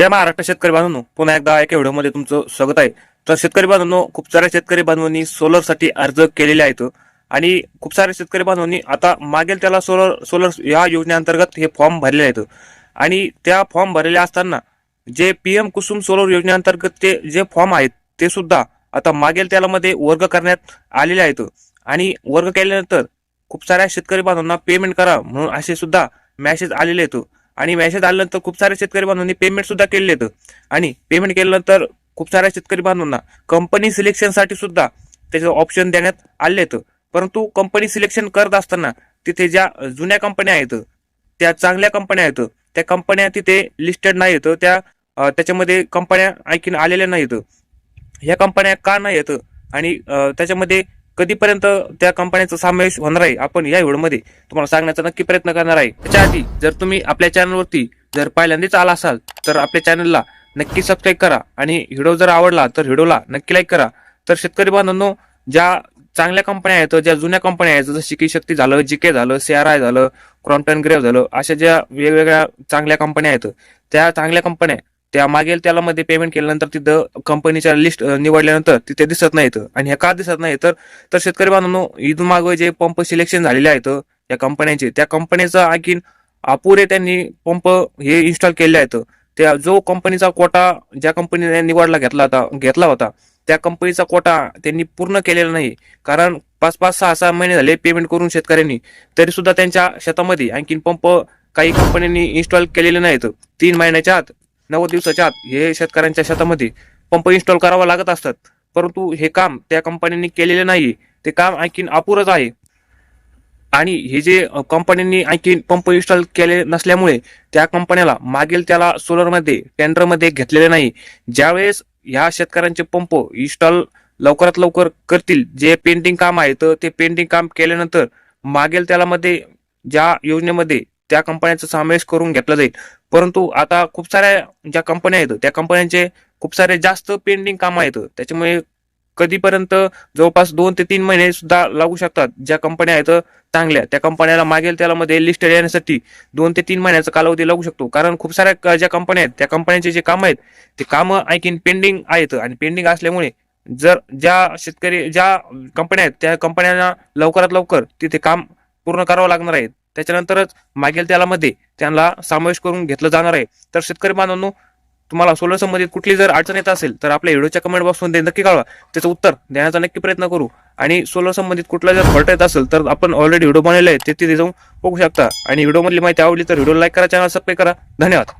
जय महाराष्ट्र शेतकरी बांधवांनो. पुन्हा एकदा एका व्हिडिओमध्ये तुमचं स्वागत आहे. तर शेतकरी बांधवांनो खूप साऱ्या शेतकरी बांधवांनी सोलरसाठी अर्ज केलेले आहेत. आणि खूप साऱ्या शेतकरी बांधवांनी आता मागेल त्याला सोलर सोलर या योजनेअंतर्गत हे फॉर्म भरलेले आहेत. आणि त्या फॉर्म भरलेले असताना J P M Kusum solar योजनेअंतर्गत ते जे फॉर्म आहेत ते सुद्धा आता मागेल त्याला मध्ये वर्ग करण्यात आलेले आहेत. आणि वर्ग केल्यानंतर खूप साऱ्या शेतकरी बांधवांना पेमेंट करा म्हणून असे सुद्धा मॅसेज आलेले आहेत. आणि मेसेज आल्यानंतर खूप सारे शेतकरी बांधवांनी पेमेंट सुद्धा केले आहेत. आणि पेमेंट केल्यानंतर खूप साऱ्या शेतकरी बांधवांना कंपनी सिलेक्शनसाठी सुद्धा त्याचे ऑप्शन देण्यात आले आहेत. परंतु कंपनी सिलेक्शन करत असताना तिथे ज्या जुन्या कंपन्या आहेत त्या चांगल्या कंपन्या आहेत त्या कंपन्या तिथे लिस्टेड नाही त्या त्याच्यामध्ये कंपन्या आणखीन आलेल्या नाहीत. ह्या कंपन्या का नाही आहेत आणि त्याच्यामध्ये कधीपर्यंत त्या कंपन्यांचा समावेश होणार आहे आपण या व्हिडिओमध्ये तुम्हाला सांगण्याचा नक्की प्रयत्न करणार आहे. त्याच्या आधी जर तुम्ही आपल्या चॅनलवरती जर पहिल्यांदाच आला असाल तर आपल्या चॅनलला नक्की सबस्क्राईब करा आणि व्हिडिओ जर आवडला तर व्हिडिओला नक्की लाईक करा. तर शेतकरी बांधवांनो ज्या चांगल्या कंपन्या आहेत ज्या जुन्या कंपन्या आहेत जसं शिकी शक्ती झालं जीके झालं सीआरआय झालं क्रॉम्प्टन ग्रेव्ह झालं अशा ज्या वेगवेगळ्या चांगल्या कंपन्या आहेत त्या चांगल्या कंपन्या त्या मागेल त्याला मध्ये पेमेंट केल्यानंतर तिथं कंपनीच्या लिस्ट निवडल्यानंतर तिथे दिसत नाहीत. आणि ह्या का दिसत नाही तर तर शेतकरी बांधवांनो इथून मागे जे पंप सिलेक्शन झालेले आहेत या कंपन्यांचे त्या कंपनीचा आणखीन अपुरे त्यांनी पंप हे इन्स्टॉल केले आहेत. त्या जो कंपनीचा कोटा ज्या कंपनीने निवडला घेतला होता घेतला होता त्या कंपनीचा कोटा त्यांनी पूर्ण केलेला नाही. कारण पाच पाच सहा सहा महिने झाले पेमेंट करून शेतकऱ्यांनी. तरी सुद्धा त्यांच्या शेतामध्ये आणखीन पंप काही कंपन्यांनी इन्स्टॉल केलेले नाहीत. तीन महिन्याच्या आत नव्वद दिवसाच्या आत हे शेतकऱ्यांच्या शेतामध्ये पंप इन्स्टॉल करावा लागत असतात. परंतु हे काम त्या कंपन्यांनी केलेले नाही. ते काम आणखीन अपुरच आहे. आणि हे जे कंपन्यांनी आणखी पंप इन्स्टॉल केले नसल्यामुळे त्या कंपन्याला मागील त्याला सोलरमध्ये टेंडरमध्ये घेतलेले नाही. ज्यावेळेस ह्या शेतकऱ्यांचे पंप इन्स्टॉल लवकरात लवकर करतील जे पेंटिंग काम आहे तर ते पेंटिंग काम केल्यानंतर मागेल त्याला मध्ये ज्या योजनेमध्ये त्या कंपन्यांचा समावेश करून घेतला जाईल. परंतु आता खूप साऱ्या ज्या कंपन्या आहेत त्या कंपन्यांचे खूप सारे जास्त पेंडिंग काम आहेत. त्याच्यामुळे कधीपर्यंत जवळपास दोन ते तीन महिने सुद्धा लागू शकतात. ज्या कंपन्या आहेत चांगल्या. त्या कंपन्याला मागेल त्याला मध्ये लिस्ट येण्यासाठी दोन ते तीन महिन्याचा कालावधी लागू शकतो. कारण खूप साऱ्या ज्या कंपन्या आहेत त्या कंपन्यांचे जे काम आहेत ते कामं आणखीन पेंडिंग आहेत. आणि पेंडिंग असल्यामुळे जर ज्या शेतकरी ज्या कंपन्या आहेत त्या कंपन्यांना लवकरात लवकर तिथे काम पूर्ण करावं लागणार आहे. त्याच्यानंतरच मागील त्यालामध्ये त्यांना समावेश करून घेतलं जाणार आहे. तर शेतकरी बांधवांनो तुम्हाला सोलर संबंधित कुठली जर अडचण येत असेल तर आपल्या व्हिडिओच्या कमेंट बॉक्समध्ये नक्की कळवा. त्याचं उत्तर देण्याचा नक्की प्रयत्न करू. आणि सोलर संबंधित कुठला जर फॉल्ट येत असेल तर आपण ऑलरेडी व्हिडिओ बनवले आहे ते तिथे जाऊन बघू शकता. आणि व्हिडिओमधली माहिती आवडली तर व्हिडिओ लाईक करा चॅनल सबस्क्राईब करा. धन्यवाद.